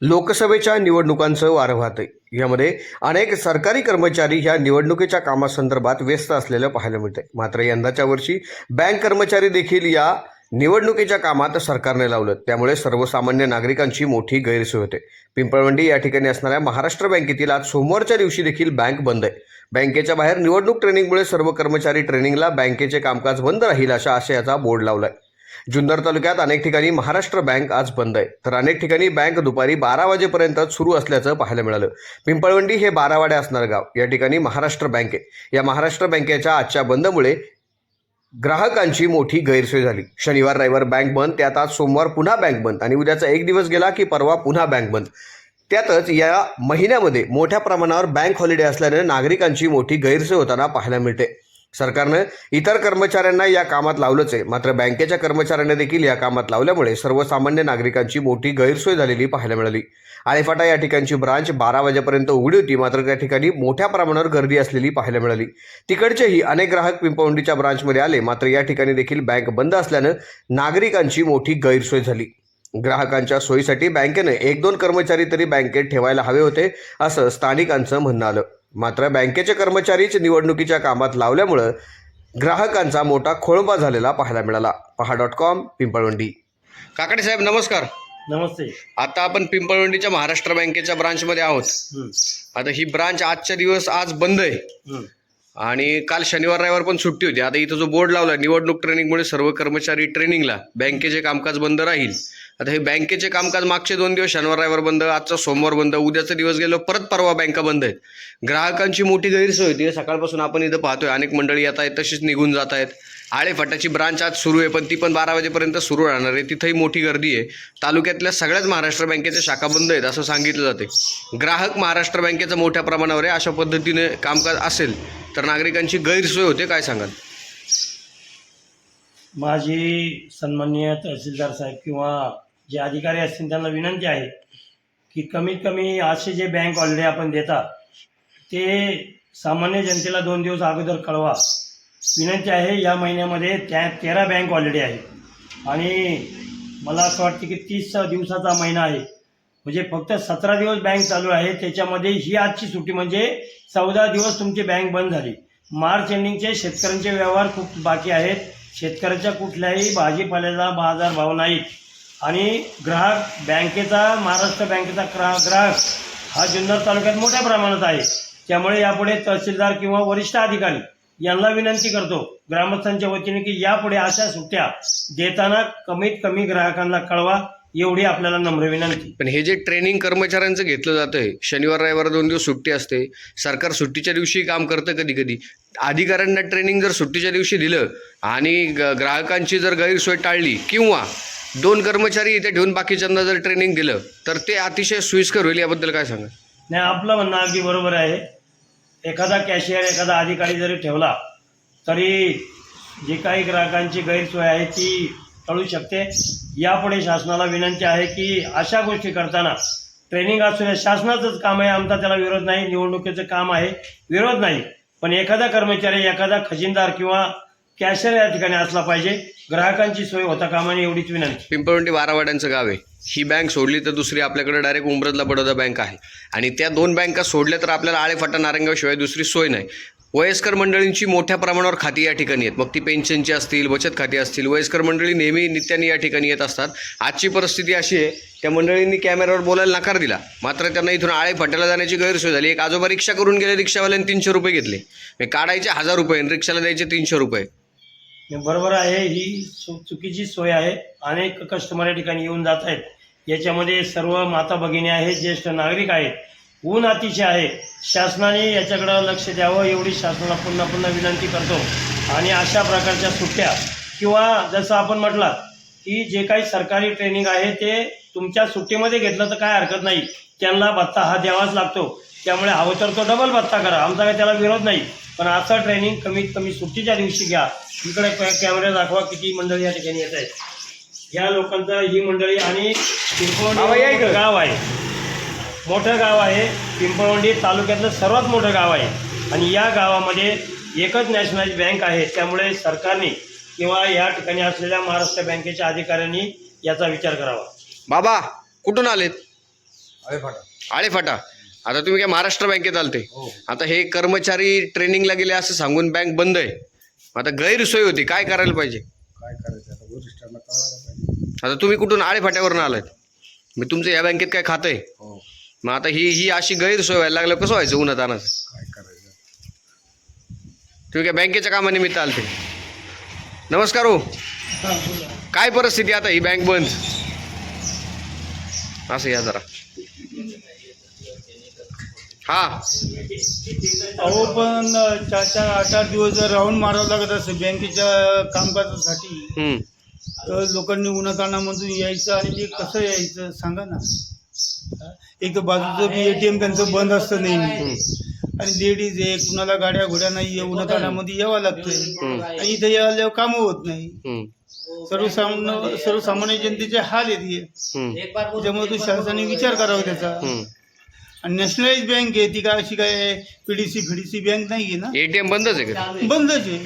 लोकसभेच्या निवडणुकांचं वारं वाहतंय. यामध्ये अनेक सरकारी कर्मचारी ह्या निवडणुकीच्या कामासंदर्भात व्यस्त असलेलं पाहायला मिळतंय. मात्र यंदाच्या वर्षी बँक कर्मचारी देखील या निवडणुकीच्या कामात सरकारने लावलं. त्यामुळे सर्वसामान्य नागरिकांची मोठी गैरसोय होते. पिंपळवंडी या ठिकाणी असणाऱ्या महाराष्ट्र बँकेतील आज सोमवारच्या दिवशी देखील बँक बंद आहे. बँकेच्या बाहेर निवडणूक ट्रेनिंगमुळे सर्व कर्मचारी ट्रेनिंगला बँकेचे कामकाज बंद राहील अशा आशयाचा बोर्ड लावलाय. जुन्नर तालुक्यात अनेक ठिकाणी महाराष्ट्र बँक आज बंद आहे. तर अनेक ठिकाणी बँक दुपारी बारा वाजेपर्यंत सुरू असल्याचं पाहायला मिळालं. पिंपळवंडी हे बारावाड्या असणारं गाव. या ठिकाणी महाराष्ट्र बँक आहे. या महाराष्ट्र बँकेच्या आजच्या बंदमुळे ग्राहकांची मोठी गैरसोय झाली. शनिवार रविवार बँक बंद त्यात आज सोमवार पुन्हा बँक बंद आणि उद्याचा एक दिवस गेला की परवा पुन्हा बँक बंद. त्यातच या महिन्यामध्ये मोठ्या प्रमाणावर बँक हॉलिडे असल्याने नागरिकांची मोठी गैरसोय होताना पाहायला मिळते. सरकारनं इतर कर्मचाऱ्यांना या कामात लावलंच आहे. मात्र बँकेच्या कर्मचाऱ्यांना देखील या कामात लावल्यामुळे सर्वसामान्य नागरिकांची मोठी गैरसोय झालेली पाहायला मिळाली. आळेफाटा या ठिकाणची ब्रांच बारा वाजेपर्यंत उघडी होती मात्र त्या ठिकाणी मोठ्या प्रमाणावर गर्दी असलेली पाहायला मिळाली. तिकडचेही अनेक ग्राहक पिंपवंडीच्या ब्रांचमध्ये आले मात्र या ठिकाणी देखील बँक बंद असल्यानं नागरिकांची मोठी गैरसोय झाली. ग्राहकांच्या सोयीसाठी बँकेनं एक दोन कर्मचारी तरी बँकेत ठेवायला हवे होते असं स्थानिकांचं म्हणणं आलं. मात्र बँकेचे कर्मचारीच निवडणुकीच्या कामात लावल्यामुळं ग्राहकांचा मोठा खोळंबा झालेला पाहायला मिळाला. पहा डॉट कॉम पिंपळवंडी. काकडे साहेब नमस्कार. नमस्ते. आता आपण पिंपळवंडीच्या महाराष्ट्र बँकेच्या ब्रांचमध्ये आहोत. आता ही ब्रांच आजच्या दिवस आज बंद आहे. हं. आणि काल शनिवार रविवार पण सुट्टी होती. आता इथं जो बोर्ड लावला निवडणूक ट्रेनिंगमुळे सर्व कर्मचारी ट्रेनिंगला बँकेचे कामकाज बंद राहील. आता हे बँकेचे कामकाज मागचे दोन दिवस शनिवार रविवार बंद आजचा सोमवार बंद उद्याचा दिवस गेलो परत परवा बँका बंद आहेत. ग्राहकांची मोठी गैरसोय होती. सकाळपासून आपण इथं पाहतोय. अनेक मंडळी येत आहेत तशीच निघून जात आहेत. आळेफाटाची ब्रांच आज सुरू आहे पण ती पण बारा वाजेपर्यंत सुरू राहणार आहे. तिथंही मोठी गर्दी आहे. तालुक्यातल्या सगळ्याच महाराष्ट्र बँकेच्या शाखा बंद आहेत असं सांगितलं जाते ग्राहक महाराष्ट्र बँकेचा मोठ्या प्रमाणावर आहे. अशा पद्धतीने कामकाज असेल तर नागरिकांची गैरसोय होते काय सांगाल? माझी सन्माननीय तहसीलदार साहेब किंवा जे अधिकारी असतील त्यांना विनंती आहे की कमीत कमी असे जे बँक हॉलिडे आपण देता ते सामान्य जनतेला दोन दिवस अगोदर कळवा. विनंती आहे या महिन्यामध्ये त्या तेरा बँक हॉलिडे आहे आणि मला असं वाटतं की तीस दिवसाचा महिना आहे. म्हणजे फक्त सतरा दिवस बँक चालू आहे त्याच्यामध्ये ही आजची सुट्टी म्हणजे चौदा दिवस तुमची बँक बंद झाली. मार्च एंडिंगचे शेतकऱ्यांचे व्यवहार खूप बाकी आहेत. शेतकऱ्याच्या कुठल्याही भाजीपाल्याला बाजार भाव नाहीत. आणि ग्राहक बँकेचा महाराष्ट्र बँकेचा ग्राहक ग्राहक हा जुन्नर तालुक्यात मोठ्या प्रमाणात आहे. त्यामुळे यापुढे तहसीलदार किंवा वरिष्ठ अधिकारी यांना विनंती करतो ग्रामस्थांच्या वतीने की यापुढे अशा सुट्ट्या देताना कमीत कमी ग्राहकांना कळवा. एवढी आपल्याला नम्र विनंती. पण हे जे ट्रेनिंग कर्मचाऱ्यांचं घेतलं जातंय शनिवार रविवार दोन दिवस सुट्टी असते सरकार सुट्टीच्या दिवशी काम करतं कधी कधी. अधिकाऱ्यांना ट्रेनिंग जर सुट्टीच्या दिवशी दिलं आणि ग- ग्राहकांची जर गैरसोय टाळली किंवा दोन कर्मचारी इथे ठेवून बाकीच्यांना जर ट्रेनिंग दिलं तर ते अतिशय सोयीस्कर होईल याबद्दल काय सांगा नाही आपलं म्हणणं अगदी बरोबर आहे. एखादा कॅशियर एखादा अधिकारी जरी ठेवला तरी जी काही ग्राहकांची गैरसोय आहे ती टळू शकते. यापुढे शासनाला विनंती आहे की अशा गोष्टी करताना ट्रेनिंग असू नये शासनाचंच काम आहे आमचा त्याला विरोध नाही निवडणुकीचं काम आहे विरोध नाही. पण एखादा कर्मचारी एखादा खजिनदार किंवा कॅशर या ठिकाणी असला पाहिजे. ग्राहकांची सोय होता कामाने एवढीच विनंती. पिंपळवंडी वारावाड्यांचं गाव आहे. ही बँक सोडली तर दुसरी आपल्याकडे डायरेक्ट उमरदला बडोदा बँक आहे. आणि त्या दोन बँका सोडल्या तर आपल्याला आळेफाटा फटा नारंगाशिवाय दुसरी सोय नाही. वयस्कर मंडळींची मोठ्या प्रमाणावर खाती या ठिकाणी आहेत. मग ती पेन्शनची असतील बचत खाती असतील वयस्कर मंडळी नेहमी नित्याने या ठिकाणी येत असतात. आजची परिस्थिती अशी आहे त्या मंडळींनी कॅमेऱ्यावर बोलायला नकार दिला. मात्र त्यांना इथून आळे फाट्याला जाण्याची गैरसोय झाली. एक आजोबा रिक्षा करून गेले रिक्षावाल्याने तीनशे रुपये घेतले. म्हणजे काढायचे हजार रुपये आणि रिक्षाला द्यायचे तीनशे रुपये. बरोबर आहे ही चुकीची सोय आहे. अनेक कस्टमर या ठिकाणी येऊन जात आहेत. याच्यामध्ये सर्व माता भगिनी आहेत ज्येष्ठ नागरिक आहेत. ऊन अतिशय आहे. शासनाने याच्याकडं लक्ष द्यावं एवढी शासनाला पुन्हा पुन्हा विनंती करतो. आणि अशा प्रकारच्या सुट्ट्या किंवा जसं आपण म्हटलं की जे काही सरकारी ट्रेनिंग आहे ते तुमच्या सुट्टीमध्ये घेतलं तर काय हरकत नाही. त्यांना भत्ता हा द्यावाच लागतो. त्यामुळे हवं तर तो डबल भत्ता करा. आमचा काही त्याला विरोध नाही. पण असं ट्रेनिंग कमीत कमी सुट्टीच्या दिवशी घ्या. इकडे कॅमेरा दाखवा किती मंडळी या ठिकाणी येत आहेत. या लोकांचा ही मंडळी आणि. गाव आहे. मोठं गाव आहे. पिंपळवंडी तालुक्यातलं सर्वात मोठं गाव आहे. आणि या गावामध्ये एकच नॅशनलाइज बँक आहे. त्यामुळे सरकारने किंवा या ठिकाणी असलेल्या महाराष्ट्र बँकेच्या अधिकाऱ्यांनी याचा विचार करावा. बाबा कुठून आलेत? आळेफाटा. आता तुम्ही काय महाराष्ट्र बँकेत आलते. आता हे कर्मचारी ट्रेनिंगला गेले असं सांगून बँक बंद आहे. आता गैरसोय होती. काय करायला पाहिजे? काय करायचं आता? वरिष्ठांना कळवायला पाहिजे. आता तुम्ही कुठून आळेफाट्यावरून आलात? मी तुमचं या बँकेत काय खातं आहे हो. मग आता ही ही अशी गैरसोय व्हायला लागलं कसं व्हायचं उन्हात आणत? काय करायचं? तुम्ही काय बँकेच्या कामानिमित्त आलते. नमस्कार हो. काय परिस्थिती आता ही बँक बंद? असं या जरा. हा. अहो पण चार चार आठ आठ दिवस जर राऊंड मारावं लागत असेल बँकेच्या कामकाजासाठी हम्म. तर लोकांनी उन्हाताणामधून यायचं आणि ते कसं यायचं सांगा ना. एक तर बाजूचं बी एटीएम त्यांचं बंद असतं नेहमी. आणि लेडीज आहे कुणाला गाड्या घोड्या नाही उन्हाताणामध्ये यावं लागतंय. आणि इथं यायल्यावर कामं होत नाही. सर्वसामान्य सर्वसामान्य जनतेचे हाल आहेत हे. हम्म. त्याच्यामुळे तो शासनाने विचार करावा त्याचा. आणि नॅशनलाइज बँक आहे ती काय अशी काय पीडीसी फिडीसी बँक नाही आहे ना? एटीएम बंदच आहे का? बंदच आहे.